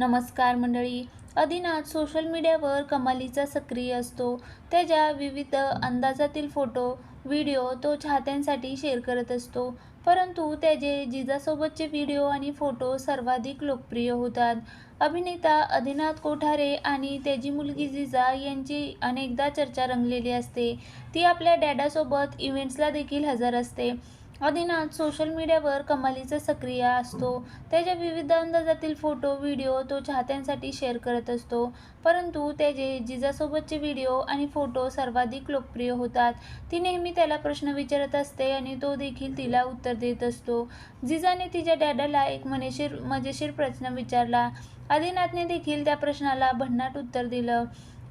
नमस्कार मंडळी. आदिनाथ सोशल मीडियावर कमालीचा सक्रिय असतो. त्याच्या विविध अंदाजातील फोटो व्हिडिओ तो चाहत्यांसाठी शेअर करत असतो. परंतु त्याचे जिजासोबतचे व्हिडिओ आणि फोटो सर्वाधिक लोकप्रिय होतात. अभिनेता आदिनाथ कोठारे आणि त्याची मुलगी जिजा यांची अनेकदा चर्चा रंगलेली असते. ती आपल्या डॅडासोबत इव्हेंट्सला देखील हजर असते. आदिनाथ सोशल मीडियावर कमालीचा सक्रिय असतो. त्याच्या विविध अंदाजातील फोटो व्हिडिओ तो चाहत्यांसाठी शेअर करत असतो. परंतु त्याचे जिजासोबतचे व्हिडिओ आणि फोटो सर्वाधिक लोकप्रिय होतात. ती नेहमी त्याला प्रश्न विचारत असते आणि तो देखील तिला उत्तर देत असतो. जिजाने तिच्या डॅडाला एक मनेशीर मजेशीर प्रश्न विचारला. आदिनाथने देखील त्या प्रश्नाला भन्नाट उत्तर दिलं.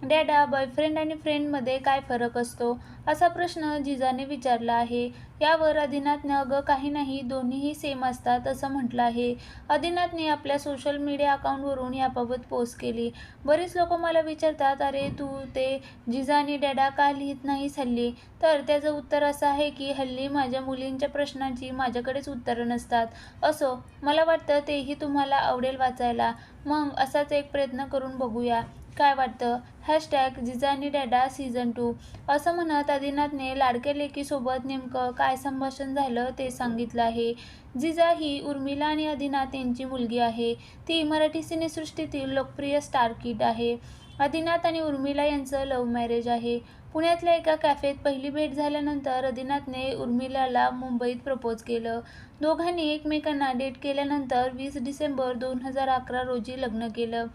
डॅडा बॉयफ्रेंड आणि फ्रेंडमध्ये काय फरक असतो? असा प्रश्न जिजाने विचारला आहे. यावर आदिनाथने अगं काही नाही दोन्हीही सेम असतात असं म्हटलं आहे. आदिनाथने आपल्या सोशल मीडिया अकाउंटवरून याबाबत पोस्ट केली. बरीच लोक मला विचारतात अरे तू ते जिजा आणि डॅडा का लिहित नाहीस हल्ली? तर त्याचं उत्तर असं आहे की हल्ली माझ्या मुलींच्या प्रश्नांची माझ्याकडेच उत्तरं नसतात. असो मला वाटतं तेही तुम्हाला आवडेल वाचायला. मग असाच एक प्रयत्न करून बघूया. काय वाटतं? हॅशटॅग जिजा आणि डॅडा सीझन टू असं म्हणत आदिनाथने लाडके लेकीसोबत नेमकं काय संभाषण झालं ते सांगितलं आहे. जिजा ही उर्मिला आणि आदिनाथ यांची मुलगी आहे. ती मराठी सिनेसृष्टीतील लोकप्रिय स्टार किट आहे. आदिनाथ आणि उर्मिला यांचं लव्ह मॅरेज आहे. पुण्यातल्या एका कॅफेत पहिली भेट झाल्यानंतर आदिनाथने उर्मिलाला मुंबईत प्रपोज केलं. दोघांनी एकमेकांना डेट केल्यानंतर वीस डिसेंबर दोन हजार अकरा रोजी लग्न केलं.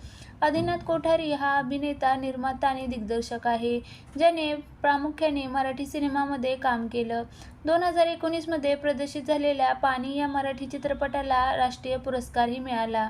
आदिनाथ कोठारी हा अभिनेता निर्माता आणि दिग्दर्शक आहे ज्याने प्रामुख्याने मराठी सिनेमामध्ये काम केलं. दोन हजार एकोणीसमध्ये प्रदर्शित झालेल्या पाणी या मराठी चित्रपटाला राष्ट्रीय पुरस्कारही मिळाला.